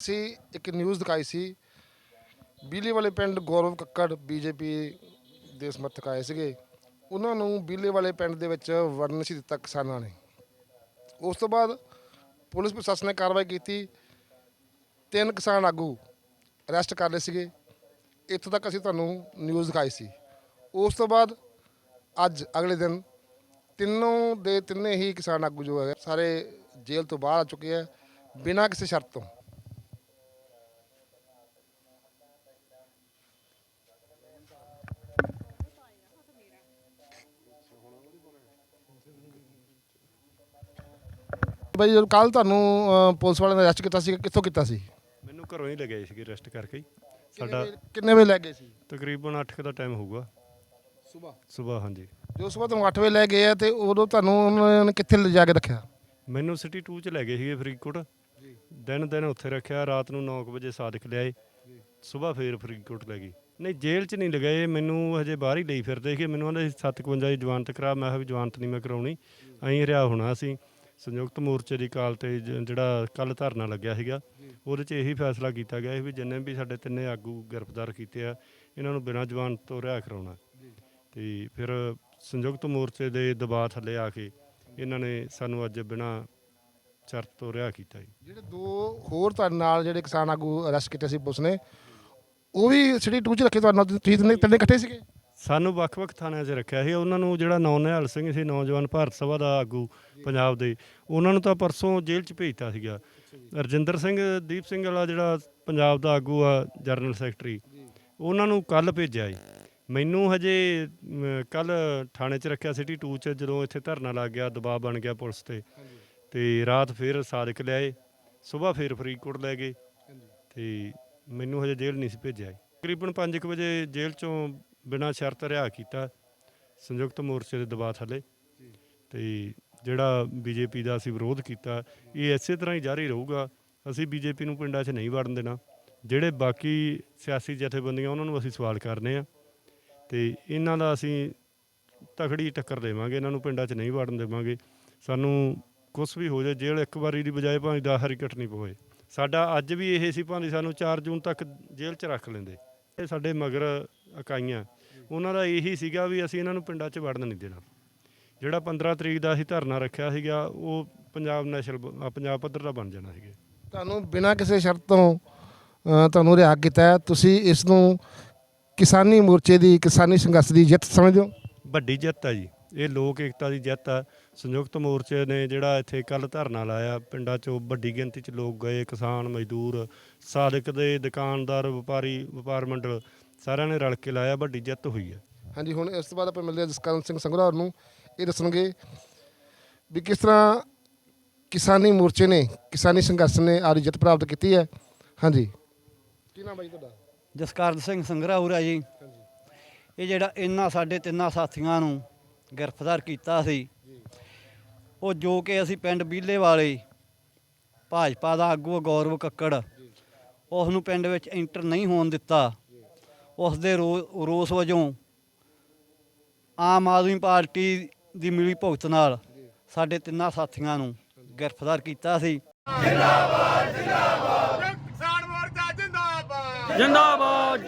ਅਸੀਂ ਇੱਕ ਨਿਊਜ਼ ਦਿਖਾਈ ਸੀ। ਬੀਲੇ ਵਾਲੇ ਪਿੰਡ ਗੌਰਵ ਕੱਕੜ ਬੀਜੇਪੀ ਦੇ ਸਮਰਥਕ ਆਏ ਸੀਗੇ। ਉਹਨਾਂ ਨੂੰ ਬੀਲੇ ਵਾਲੇ ਪਿੰਡ ਦੇ ਵਿੱਚ ਵੜਨ ਸੀ ਦਿੱਤਾ ਕਿਸਾਨਾਂ ਨੇ। ਉਸ ਤੋਂ ਬਾਅਦ ਪੁਲਿਸ ਪ੍ਰਸ਼ਾਸਨ ਨੇ ਕਾਰਵਾਈ ਕੀਤੀ। ਤਿੰਨ ਕਿਸਾਨ ਆਗੂ ਅਰੈਸਟ ਕਰ ਲਏ ਸੀਗੇ। ਇੱਥੋਂ ਤੱਕ ਅਸੀਂ ਤੁਹਾਨੂੰ ਨਿਊਜ਼ ਦਿਖਾਈ ਸੀ। ਉਸ ਤੋਂ ਬਾਅਦ ਅੱਜ, ਅਗਲੇ ਦਿਨ ਤਿੰਨੋਂ ਦੇ ਤਿੰਨੇ ਹੀ ਕਿਸਾਨ ਆਗੂ ਜੋ ਹੈ ਸਾਰੇ ਜੇਲ੍ਹ ਤੋਂ ਬਾਹਰ ਆ ਚੁੱਕੇ ਆ, ਬਿਨਾਂ ਕਿਸੇ ਸ਼ਰਤ ਤੋਂ। ਬਾਈ ਜਦੋਂ ਕੱਲ ਤੁਹਾਨੂੰ ਪੁਲਿਸ ਵਾਲਿਆਂ ਨੇ ਅਰੈਸਟ ਕੀਤਾ ਸੀ ਕਿੱਥੋਂ ਕੀਤਾ ਸੀ? ਮੈਨੂੰ ਘਰੋਂ ਹੀ ਲਗਾਏ ਸੀਗੇ ਰੈਸਟ ਕਰਕੇ। ਹੀ। ਸਾਡਾ ਕਿੰਨੇ ਵਜੇ ਲੈ ਗਏ ਸੀ? ਤਕਰੀਬਨ 8 ਦਾ ਟਾਈਮ ਹੋਊਗਾ। ਸਵੇਰ। ਸਵੇਰ ਹਾਂਜੀ। ਜੋ ਸਵੇਰ ਤੁਹਾਨੂੰ 8 ਵਜੇ ਲੈ ਗਏ ਆ ਤੇ ਉਦੋਂ ਤੁਹਾਨੂੰ ਉਹਨਾਂ ਨੇ ਕਿੱਥੇ ਲਿਜਾ ਕੇ ਰੱਖਿਆ? ਮੈਨੂੰ ਸਿਟੀ 2 ਚ ਲੈ ਗਏ ਸੀਗੇ ਫਰੀਦਕੋਟ। ਦਿਨ ਦਿਨ ਉੱਥੇ ਰੱਖਿਆ ਰਾਤ ਨੂੰ 9 ਵਜੇ ਸਾਦਕ ਲਿਆਏ। ਸਵੇਰ ਫੇਰ ਫਰੀਦਕੋਟ ਲੈ ਗਈ ਨਹੀਂ ਜੇਲ੍ਹ ਚ ਨਹੀਂ ਲਗਾਏ ਮੈਨੂੰ ਹਜੇ ਬਾਹਰ ਹੀ ਲਈ ਫਿਰਦੇ ਸੀਗੇ। ਮੈਨੂੰ ਉਹਦੇ 57 ਦੀ ਜਵਾਨਤ ਕਰਾ। ਮੈਂ ਕਿਹਾ ਵੀ ਜਵਾਨਤ ਨਹੀਂ ਮੈਂ ਕਰਾਉਣੀ। ਐਂ ਰਿਹਾ ਹੋਣਾ ਸੀ ਸੰਯੁਕਤ ਮੋਰਚੇ ਦੀ ਕਾਲ ਤੇ ਜ- ਜਿਹੜਾ ਕੱਲ ਧਰਨਾ ਲੱਗਿਆ ਸੀਗਾ ਉਹਦੇ 'ਚ ਇਹੀ ਫੈਸਲਾ ਕੀਤਾ ਗਿਆ ਸੀ ਵੀ ਜਿੰਨੇ ਵੀ ਸਾਡੇ ਤਿੰਨੇ ਆਗੂ ਗ੍ਰਿਫਤਾਰ ਕੀਤੇ ਆ ਇਹਨਾਂ ਨੂੰ ਬਿਨਾਂ ਜ਼ਮਾਨਤ ਤੋਂ ਰਿਹਾ ਕਰਾਉਣਾ। ਤੇ ਫਿਰ ਸੰਯੁਕਤ ਮੋਰਚੇ ਦੇ ਦਬਾਅ ਥੱਲੇ ਆ ਕੇ ਇਹਨਾਂ ਨੇ ਸਾਨੂੰ ਅੱਜ ਬਿਨਾਂ ਸ਼ਰਤ ਤੋਂ ਰਿਹਾ ਕੀਤਾ ਜੀ। ਜਿਹੜੇ ਦੋ ਹੋਰ ਤੁਹਾਡੇ ਨਾਲ ਜਿਹੜੇ ਕਿਸਾਨ ਆਗੂ ਅਰੈਸਟ ਕੀਤੇ ਸੀ ਪੁਲਿਸ ਨੇ ਉਹ ਵੀ ਸਿਟੀ 2 ਚ ਰੱਖੇ ਤੁਹਾਨੂੰ ਤੁਸੀਂ ਤਿੰਨੇ ਤਿੰਨੇ ਇਕੱਠੇ ਸੀਗੇ? ਸਾਨੂੰ ਵੱਖ-ਵੱਖ ਥਾਣਿਆਂ 'ਚ ਰੱਖਿਆ ਸੀ। ਉਹਨਾਂ ਨੂੰ ਜਿਹੜਾ ਨੌ ਨਿਹਾਲ ਸਿੰਘ ਸੀ ਨੌਜਵਾਨ ਭਾਰਤ ਸਭਾ ਦਾ ਆਗੂ ਪੰਜਾਬ ਦੇ ਉਹਨਾਂ ਨੂੰ ਤਾਂ ਪਰਸੋਂ ਜੇਲ੍ਹ 'ਚ ਭੇਜਤਾ ਸੀਗਾ। ਰਜਿੰਦਰ ਸਿੰਘ ਦੀਪ ਸਿੰਘ ਵਾਲਾ ਜਿਹੜਾ ਪੰਜਾਬ ਦਾ ਆਗੂ ਆ ਜਨਰਲ ਸੈਕਟਰੀ ਉਹਨਾਂ ਨੂੰ ਕੱਲ ਭੇਜਿਆ ਜੀ ਮੈਨੂੰ ਹਜੇ ਕੱਲ ਥਾਣੇ 'ਚ ਰੱਖਿਆ ਸਿਟੀ 2 'ਚ ਜਦੋਂ ਇੱਥੇ ਧਰਨਾ ਲੱਗ ਗਿਆ ਦਬਾਅ ਬਣ ਗਿਆ ਪੁਲਿਸ ਤੇ। ਤੇ ਰਾਤ ਫਿਰ ਸਾਦਕ ਲਿਆਏ ਸਵੇਰ ਫਿਰ ਫਰੀਦਕੋਟ ਲੈ ਗਏ। ਤੇ ਮੈਨੂੰ ਹਜੇ ਜੇਲ੍ਹ ਨਹੀਂ ਸੀ ਭੇਜਿਆ। ਤਕਰੀਬਨ 5 ਵਜੇ ਜੇਲ੍ਹ ਚੋਂ ਬਿਨਾਂ ਸ਼ਰਤ ਰਿਹਾ ਕੀਤਾ, ਸੰਯੁਕਤ ਮੋਰਚੇ ਦੇ ਦਬਾਅ ਥੱਲੇ। ਤੇ ਜਿਹੜਾ ਬੀਜੇਪੀ ਦਾ ਅਸੀਂ ਵਿਰੋਧ ਕੀਤਾ, ਇਹ ਇਸੇ ਤਰ੍ਹਾਂ ਹੀ ਜਾਰੀ ਰਹੂਗਾ। ਅਸੀਂ ਬੀਜੇਪੀ ਨੂੰ ਪਿੰਡਾਂ 'ਚ ਨਹੀਂ ਵੜਨ ਦੇਣਾ। ਜਿਹੜੇ ਬਾਕੀ ਸਿਆਸੀ ਜਥੇਬੰਦੀਆਂ, ਉਹਨਾਂ ਨੂੰ ਅਸੀਂ ਸਵਾਲ ਕਰਨੇ ਆ। ਤੇ ਇਹਨਾਂ ਦਾ ਅਸੀਂ ਤਖੜੀ ਟੱਕਰ ਦੇਵਾਂਗੇ, ਇਹਨਾਂ ਨੂੰ ਪਿੰਡਾਂ 'ਚ ਨਹੀਂ ਵੜਨ ਦੇਵਾਂਗੇ। ਸਾਨੂੰ ਕੁਝ ਵੀ ਹੋ ਜਾਏ, ਜੇਲ੍ਹ ਇੱਕ ਵਾਰੀ ਦੀ ਬਜਾਏ ਭਾਵੇਂ 10 ਹਰੀ ਕੱਟਣੀ ਪਵੇ। ਸਾਡਾ ਅੱਜ ਵੀ ਇਹ ਸੀ, ਭਾਵੇਂ ਸਾਨੂੰ 4 ਜੂਨ ਤੱਕ ਜੇਲ੍ਹ 'ਚ ਰੱਖ ਲੈਂਦੇ। ਇਹ ਸਾਡੇ ਮਗਰ ਇਕਾਈਆਂ। ਉਹਨਾਂ ਦਾ ਇਹੀ ਸੀਗਾ ਵੀ ਅਸੀਂ ਇਹਨਾਂ ਨੂੰ ਪਿੰਡਾਂ 'ਚ ਵੜਨ ਨਹੀਂ ਦੇਣਾ। ਜਿਹੜਾ 15 ਤਰੀਕ ਦਾ ਅਸੀਂ ਧਰਨਾ ਰੱਖਿਆ ਸੀਗਾ ਉਹ ਪੰਜਾਬ ਨੈਸ਼ਨਲ ਬ- ਪੰਜਾਬ ਪੱਧਰ ਦਾ ਬਣ ਜਾਣਾ ਸੀਗਾ। ਤੁਹਾਨੂੰ ਬਿਨਾਂ ਕਿਸੇ ਸ਼ਰਤ ਤੋਂ ਤੁਹਾਨੂੰ ਰਿਹਾ ਕੀਤਾ ਹੈ। ਤੁਸੀਂ ਇਸ ਨੂੰ ਕਿਸਾਨੀ ਮੋਰਚੇ ਦੀ ਕਿਸਾਨੀ ਸੰਘਰਸ਼ ਦੀ ਜਿੱਤ ਸਮਝਦੇ ਹੋ? ਵੱਡੀ ਜਿੱਤ ਆ ਜੀ। ਇਹ ਲੋਕ ਏਕਤਾ ਦੀ ਜਿੱਤ ਆ। ਸੰਯੁਕਤ ਮੋਰਚੇ ਨੇ ਜਿਹੜਾ ਇੱਥੇ ਕੱਲ ਧਰਨਾ ਲਾਇਆ ਪਿੰਡਾਂ 'ਚੋਂ ਵੱਡੀ ਗਿਣਤੀ 'ਚ ਲੋਕ ਗਏ ਕਿਸਾਨ ਮਜ਼ਦੂਰ ਸਾਦਕ ਦੇ ਦੁਕਾਨਦਾਰ ਵਪਾਰੀ ਵਪਾਰ ਮੰਡਲ। ਸਾਰਿਆਂ ਨੇ ਰਲ ਕੇ ਲਾਇਆ ਵੱਡੀ ਜਿੱਤ ਹੋਈ ਹੈ ਹਾਂਜੀ ਹੁਣ ਇਸ ਤੋਂ ਬਾਅਦ ਆਪਾਂ ਮਿਲਦੇ ਹਾਂ ਜਸਕਰਨ ਸਿੰਘ ਸੰਘਰਾ ਹੋਰ ਨੂੰ। ਇਹ ਦੱਸਣਗੇ ਵੀ ਕਿਸ ਤਰ੍ਹਾਂ ਕਿਸਾਨੀ ਮੋਰਚੇ ਨੇ ਕਿਸਾਨੀ ਸੰਘਰਸ਼ ਨੇ ਆਪਦੀ ਜਿੱਤ ਪ੍ਰਾਪਤ ਕੀਤੀ ਹੈ। ਹਾਂਜੀ। ਕੀ ਨਾਮ ਬਾਈ ਤੁਹਾਡਾ? ਜਸਕਰਨ ਸਿੰਘ ਸੰਗਰਾਹੁਰਾ ਜੀ। ਇਹ ਜਿਹੜਾ ਇਹਨਾਂ ਸਾਡੇ ਤਿੰਨਾਂ ਸਾਥੀਆਂ ਨੂੰ ਗ੍ਰਿਫਤਾਰ ਕੀਤਾ ਸੀ ਉਹ ਜੋ ਕਿ ਅਸੀਂ ਪਿੰਡ ਬੀਲੇ ਵਾਲੇ ਭਾਜਪਾ ਦਾ ਆਗੂ ਗੌਰਵ ਕੱਕੜ ਉਸ ਨੂੰ ਪਿੰਡ ਵਿੱਚ ਐਂਟਰ ਨਹੀਂ ਹੋਣ ਦਿੱਤਾ। ਉਸ ਦੇ ਰੋ- ਰੋਸ ਵਜੋਂ ਆਮ ਆਦਮੀ ਪਾਰਟੀ ਦੀ ਮਿਲੀ ਭੁਗਤ ਨਾਲ ਸਾਡੇ ਤਿੰਨਾਂ ਸਾਥੀਆਂ ਨੂੰ ਗ੍ਰਿਫਤਾਰ ਕੀਤਾ ਸੀ। ਕਿਸਾਨ ਮੋਰਚਾ ਜਿੰਦਾਬਾਦ। ਜਿੰਦਾਬਾਦ।